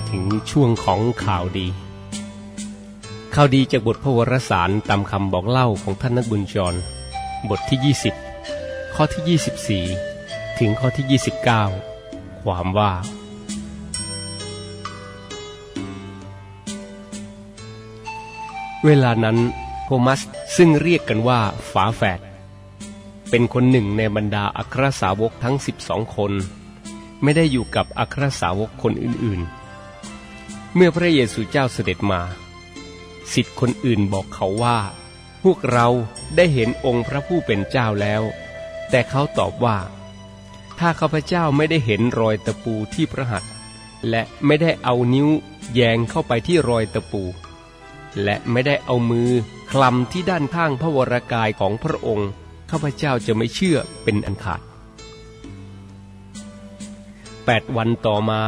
มาถึงช่วงของข่าวดี ข่าวดีจากบทพระวรสารตามคำบอกเล่าของท่านนักบุญจร บทที่ 20 ข้อที่ 24 ถึงข้อที่ 29 ความว่า เวลานั้นโทมัสซึ่งเรียกกันว่าฝาแฝดเป็นคนหนึ่งในบรรดาอัครสาวกทั้งสิบสองคน ไม่ได้อยู่กับอัครสาวกคนอื่นๆ เมื่อพระเยซูเจ้าเสด็จมาสิทธิ์คนอื่นบอกเขาว่า พวกเราได้เห็นองค์พระผู้เป็นเจ้าแล้ว แต่เขาตอบว่า ถ้าข้าพเจ้าไม่ได้เห็นรอยตะปูที่พระหัตถ์และไม่ได้เอานิ้วแยงเข้าไปที่รอยตะปู และไม่ได้เอามือคลำที่ด้านข้างพระวรากายของพระองค์ข้าพเจ้าจะไม่เชื่อเป็นอันขาดแปดวันต่อมา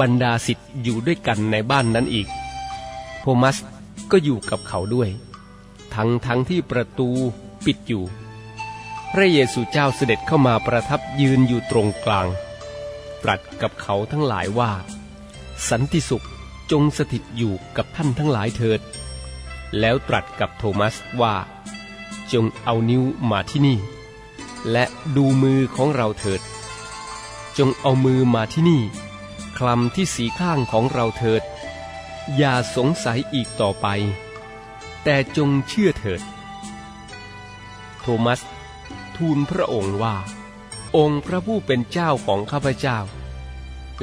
บรรดาสิทธิ์อยู่ด้วยกันในบ้านนั้นอีกโทมัสก็อยู่กับเขาด้วย ทั้งทั้งที่ประตูปิดอยู่ พระเยซูเจ้าเสด็จเข้ามาประทับยืนอยู่ตรงกลาง ตรัสกับเขาทั้งหลายว่า สันติสุขจงสถิตอยู่กับท่านทั้งหลายเถิด แล้วตรัสกับโทมัสว่า จงเอานิ้วมาที่นี่ และดูมือของเราเถิด จงเอามือมาที่นี่ คลำที่สีข้างของเราเถิด อย่าสงสัยอีกต่อไป แต่จงเชื่อเถิด โทมัส ทูลพระองค์ว่า องค์พระผู้เป็นเจ้าของข้าพเจ้า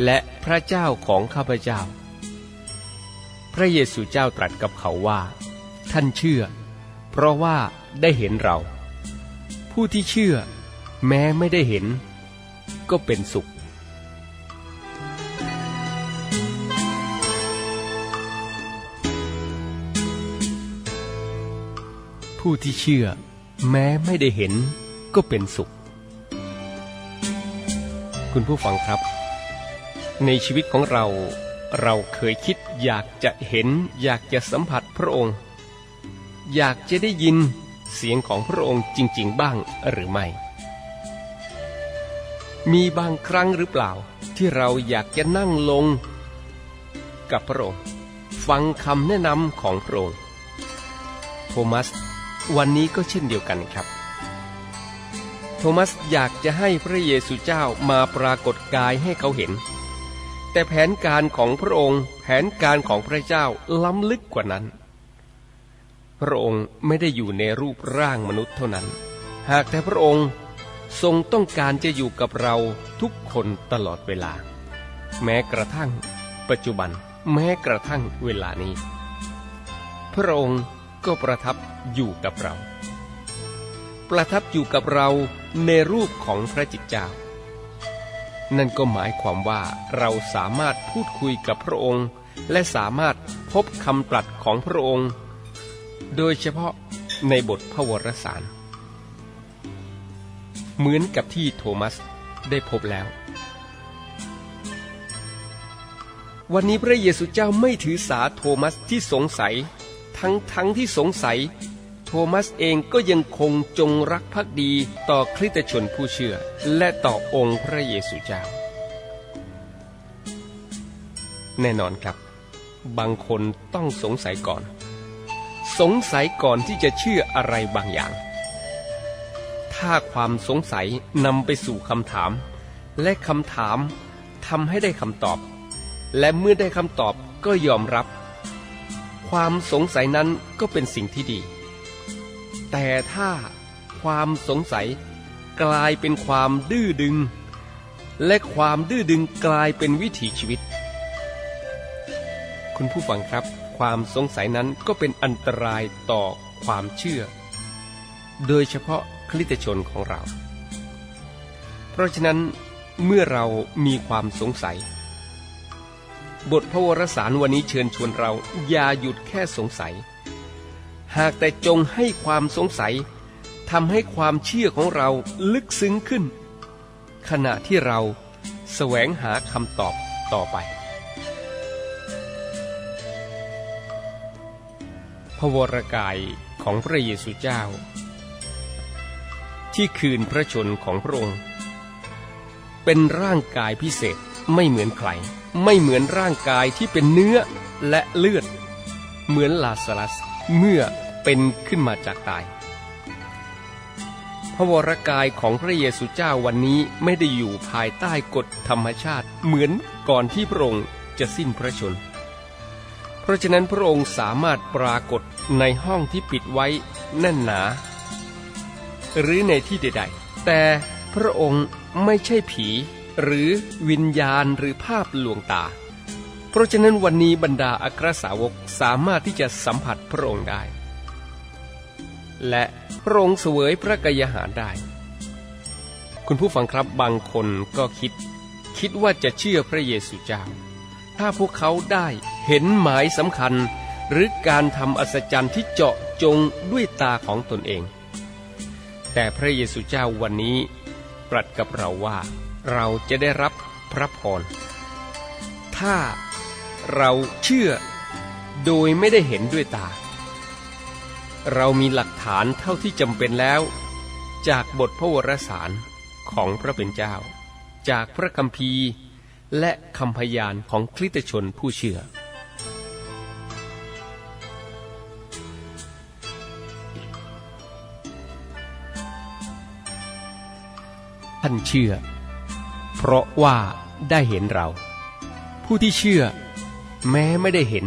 และพระเจ้าของข้าพเจ้า พระเยซูเจ้าตรัสกับเขาว่า ท่านเชื่อ เพราะว่าได้เห็นเรา ผู้ที่เชื่อ แม้ไม่ได้เห็น ก็เป็นสุข ผู้ที่เชื่อ แม้ไม่ได้เห็นก็เป็นสุข คุณผู้ฟังครับ ในชีวิตของเรา เราเคยคิดอยากจะเห็น อยากจะสัมผัสพระองค์ อยากจะได้ยินเสียงของพระองค์จริง ๆ บ้างหรือไม่ มีบางครั้งหรือเปล่าที่เราอยากจะนั่งลง กับพระองค์ ฟังคำแนะนำของพระองค์โทมัส วันนี้ก็เช่นเดียวกันครับ โทมัสอยากจะให้พระเยซูเจ้ามาปรากฏกายให้เขาเห็น แต่แผนการของพระองค์แผนการของพระเจ้าล้ำลึกกว่านั้น พระองค์ไม่ได้อยู่ในรูปร่างมนุษย์เท่านั้น หากแต่พระองค์ทรงต้องการจะอยู่กับเราทุกคนตลอดเวลา แม้กระทั่ง ปัจจุบัน แม้กระทั่งเวลานี้ พระองค์ ก็ประทับอยู่กับเรา ประทับอยู่กับเราในรูปของพระจิตเจ้า นั่นก็หมายความว่าเราสามารถพูดคุยกับพระองค์ และสามารถพบคำตรัสของพระองค์ โดยเฉพาะในบทพระวรสาร เหมือนกับที่โทมัสได้พบแล้ว วันนี้พระเยซูเจ้าไม่ถือสาโทมัสที่สงสัย ทั้งทั้งที่สงสัย โทมัสเองก็ยังคงจงรักภักดีต่อคริสตชนผู้เชื่อ และต่อองค์พระเยซูเจ้า แน่นอนครับ บางคนต้องสงสัยก่อน สงสัยก่อนที่จะเชื่ออะไรบางอย่าง ถ้าความสงสัยนำไปสู่คำถาม และคำถามทำให้ได้คำตอบ และเมื่อได้คำตอบก็ยอมรับ ความสงสัยนั้นก็เป็นสิ่งที่ดี แต่ถ้าความสงสัยกลายเป็นความดื้อดึง และความดื้อดึงกลายเป็นวิถีชีวิต คุณผู้ฟังครับ ความสงสัยนั้นก็เป็นอันตรายต่อความเชื่อ โดยเฉพาะคริสตชนของเรา เพราะฉะนั้นเมื่อเรามีความสงสัย บทพระวรสารวันนี้เชิญชวนเราอย่าหยุดแค่สงสัย หากแต่จงให้ความสงสัยทำให้ความเชื่อของเราลึกซึ้งขึ้น ขณะที่เราแสวงหาคำตอบต่อไป พระวรกายของพระเยซูเจ้า ที่คืนพระชนของพระองค์ เป็นร่างกายพิเศษ ไม่เหมือนใคร ไม่เหมือนร่างกายที่เป็นเนื้อและเลือด เหมือนลาซารัสเมื่อเป็นขึ้นมาจากตาย พระวรกายของพระเยซูเจ้าวันนี้ไม่ได้อยู่ภายใต้กฎธรรมชาติเหมือนก่อนที่พระองค์จะสิ้นพระชนม์เพราะฉะนั้นพระองค์สามารถปรากฏในห้องที่ปิดไว้แน่นหนา หรือในที่ใด ๆ แต่พระองค์ไม่ใช่ผี หรือวิญญาณหรือภาพลวงตา เพราะฉะนั้นวันนี้บรรดาอัครสาวกสามารถที่จะสัมผัสพระองค์ได้ และพระองค์เสวยพระกยาหารได้ คุณผู้ฟังครับบางคนก็คิด คิดว่าจะเชื่อพระเยซูเจ้า ถ้าพวกเขาได้เห็นหมายสำคัญ หรือการทำอัศจรรย์ที่เจาะจงด้วยตาของตนเอง แต่พระเยซูเจ้าวันนี้ตรัสกับเราว่า เราจะได้รับพระพร ถ้าเราเชื่อโดยไม่ได้เห็นด้วยตา เรามีหลักฐานเท่าที่จำเป็นแล้ว จากบทพระวรสารของพระเป็นเจ้า จากพระคัมภีร์และคำพยานของคริสตชนผู้เชื่อ ท่านเชื่อ ราะว่าได้เห็นเรา ผู้ที่เชื่อ แม้ไม่ได้เห็น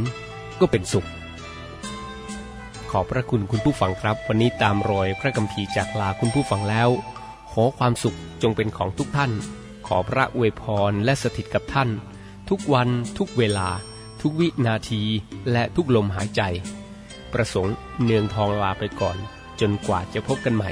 ก็เป็นสุข ขอบพระคุณคุณผู้ฟังครับ วันนี้ตามรอยพระกัมภีจากลาคุณผู้ฟังแล้ว ขอความสุขจงเป็นของทุกท่าน ขอพระอวยพรและสถิตกับท่าน ทุกวันทุกเวลา ทุกวินาทีและทุกลมหายใจ ประสงค์เนืองทองลาไปก่อน จนกว่าจะพบกันใหม่